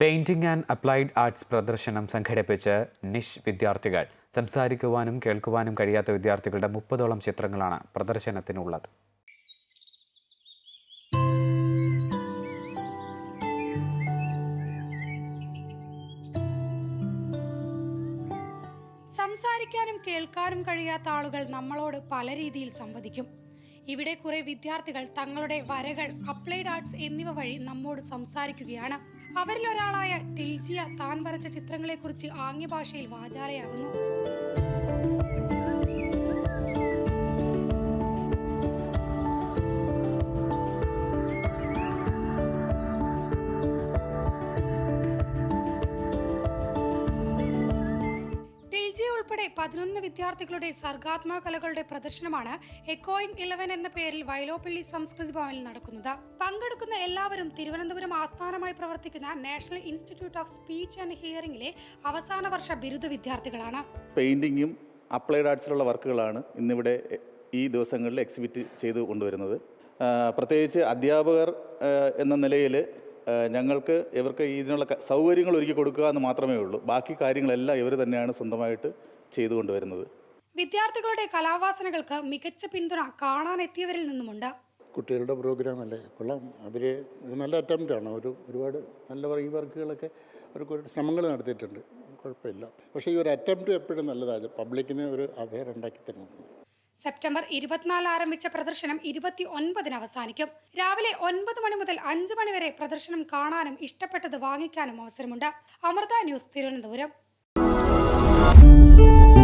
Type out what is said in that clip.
Painting and applied arts പ്രദർശനം സംഘടിപ്പിച്ച് നിഷ് വിദ്യാർത്ഥികൾ സംസാരിക്കുവാനും കേൾക്കുവാനും കഴിയാത്ത വിദ്യാർത്ഥികളുടെ മുപ്പതോളം ചിത്രങ്ങളാണ് പ്രദർശനത്തിനുള്ളത്. സംസാരിക്കാനും കേൾക്കാനും കഴിയാത്ത ആളുകൾ നമ്മളോട് പല രീതിയിൽ സംവദിക്കും. ഇവിടെ കുറെ വിദ്യാർത്ഥികൾ തങ്ങളുടെ വരകൾ അപ്ലൈഡ് ആർട്സ് എന്നിവ വഴി നമ്മോട് സംസാരിക്കുകയാണ്. അവരിൽ ഒരാളായ ടിൽജിയ താൻ വരച്ച ചിത്രങ്ങളെക്കുറിച്ച് ആംഗ്യഭാഷയിൽ വാചാലയാകുന്നു. ഉൾപ്പെടെ പതിനൊന്ന് വിദ്യാർത്ഥികളുടെ സർഗാത്മക കലകളുടെ പ്രദർശനമാണ് എക്കോയിങ് ഇലവൻ എന്ന പേരിൽ വയലോപ്പള്ളി സംസ്കൃതി ഭവനിൽ നടക്കുന്നത്. പങ്കെടുക്കുന്ന എല്ലാവരും തിരുവനന്തപുരം ആസ്ഥാനമായി പ്രവർത്തിക്കുന്ന national institute of speech and ഹിയറിംഗിലെ അവസാന വർഷ ബിരുദ വിദ്യാർത്ഥികളാണ്. പെയിന്റിങ്ങും അപ്ലൈഡ് ആർട്സിലുള്ള വർക്കുകളാണ് ഇന്നിവിടെ ഈ ദിവസങ്ങളിൽ എക്സിബിറ്റ് ചെയ്തു കൊണ്ടുവരുന്നത്. പ്രത്യേകിച്ച് അധ്യാപകർ എന്ന നിലയിൽ ഞങ്ങൾക്ക് ഇവർക്ക് ഇതിനുള്ള സൗകര്യങ്ങൾ ഒരുക്കി കൊടുക്കുക എന്ന് മാത്രമേ ഉള്ളൂ. ബാക്കി കാര്യങ്ങളെല്ലാം ഇവർ തന്നെയാണ് സ്വന്തമായിട്ട് ചെയ്തു കൊണ്ടുവരുന്നത് വിദ്യാർത്ഥികളുടെ കലാവാസനകൾക്ക് മികച്ച പിന്തുണ കാണാനെത്തിയവരിൽ നിന്നുമുണ്ട്. കുട്ടികളുടെ പ്രോഗ്രാം അല്ലേ? കൊള്ളാം. അവർ ഒരു നല്ല അറ്റംപ്റ്റാണ് ഒരു ഒരുപാട് നല്ല ഈ വർക്കുകളൊക്കെ അവർക്ക് ഒരു ശ്രമങ്ങൾ നടത്തിയിട്ടുണ്ട്. കുഴപ്പമില്ല. പക്ഷേ ഈ ഒരു അറ്റംപ്റ്റ് എപ്പോഴും നല്ലതാണ് പബ്ലിക്കിന് ഒരു അവയർ ഉണ്ടാക്കി തരണം സെപ്റ്റംബർ ഇരുപത്തിനാല് ആരംഭിച്ച പ്രദർശനം ഇരുപത്തി ഒൻപതിന് അവസാനിക്കും. രാവിലെ ഒൻപത് മണി മുതൽ അഞ്ച് മണി വരെ പ്രദർശനം കാണാനും ഇഷ്ടപ്പെട്ടത് വാങ്ങിക്കാനും അവസരമുണ്ട്. Amrita news Thiruvananthapuram. Thank you.